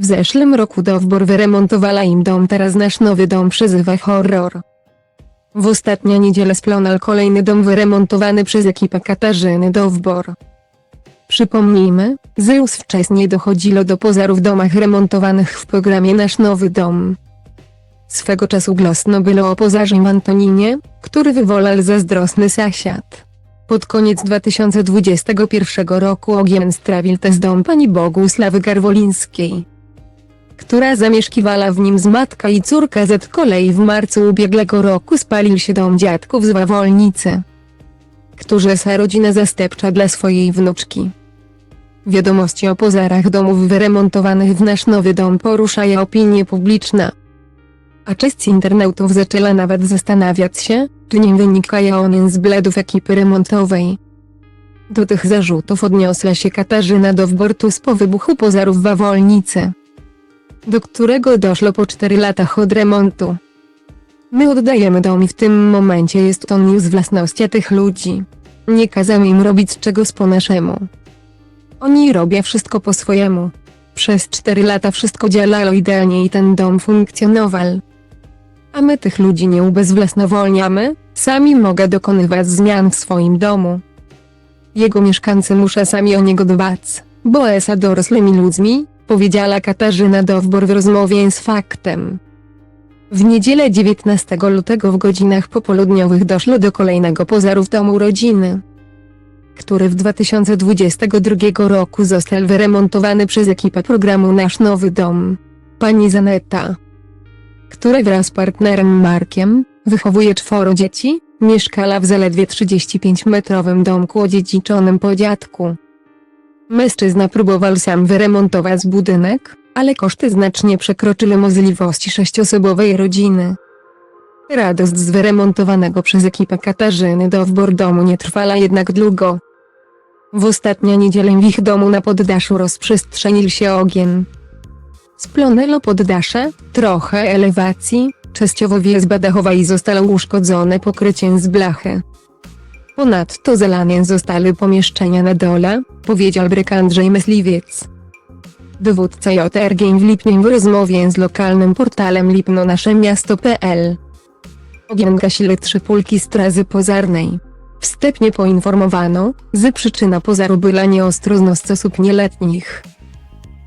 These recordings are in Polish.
W zeszłym roku Dowbor wyremontowała im dom, teraz nasz nowy dom przezywa horror. W ostatnią niedzielę splonal kolejny dom wyremontowany przez ekipę Katarzyny Dowbor. Przypomnijmy, Zeus wcześniej dochodziło do pożarów w domach remontowanych w programie Nasz Nowy Dom. Swego czasu głosno było o pożarze w Antoninie, który wywołał zazdrosny sąsiad. Pod koniec 2021 roku ogień strawił też dom pani Bogusławy Garwolińskiej, która zamieszkiwała w nim z matka i córka z kolei w marcu ubiegłego roku spalił się dom dziadków z Wawolnicy, którzy sa rodzina zastępcza dla swojej wnuczki. Wiadomości o pożarach domów wyremontowanych w nasz nowy dom poruszają opinię publiczną. A część internautów zaczęła nawet zastanawiać się, czy nie wynikają one z bledów ekipy remontowej. Do tych zarzutów odniosła się Katarzyna Dowbortus po wybuchu pożarów w Wawolnicy, do którego doszło po 4 latach od remontu. My oddajemy dom i w tym momencie jest on już własnością tych ludzi. Nie kazamy im robić czegoś po naszemu. Oni robią wszystko po swojemu. Przez 4 lata wszystko działało idealnie i ten dom funkcjonował. A my tych ludzi nie ubezwłasnowolniamy, sami mogę dokonywać zmian w swoim domu. Jego mieszkańcy muszą sami o niego dbać, bo esa dorosłymi ludźmi, powiedziała Katarzyna Dowbor w rozmowie z Faktem. W niedzielę 19 lutego w godzinach popołudniowych doszło do kolejnego pożaru w domu rodziny, który w 2022 roku został wyremontowany przez ekipę programu Nasz Nowy Dom. Pani Zaneta, która wraz z partnerem Markiem, wychowuje czworo dzieci, mieszkała w zaledwie 35-metrowym domku odziedziczonym po dziadku. Mężczyzna próbował sam wyremontować budynek, ale koszty znacznie przekroczyły możliwości sześciosobowej rodziny. Radość z wyremontowanego przez ekipę Katarzyny Dowbor domu nie trwała jednak długo. W ostatnią niedzielę w ich domu na poddaszu rozprzestrzenił się ogień. Splonęło poddasze, trochę elewacji, częściowo wierzba dachowa i zostało uszkodzone pokryciem z blachy. Ponadto zalane zostały pomieszczenia na dole, powiedział bryk Andrzej Myśliwiec. Dowódca JRG w Lipnie w rozmowie z lokalnym portalem lipnonaszemiasto.pl. Ogień gasili trzy pulki straży pożarnej. Wstępnie poinformowano, że przyczyna pożaru była nieostrożność osób nieletnich.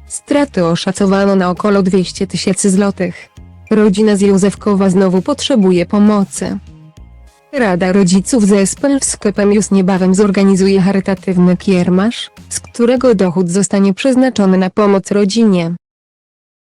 Straty oszacowano na około 200 tysięcy złotych. Rodzina z Józefkowa znowu potrzebuje pomocy. Rada Rodziców zespół w sklepem już niebawem zorganizuje charytatywny kiermasz, z którego dochód zostanie przeznaczony na pomoc rodzinie.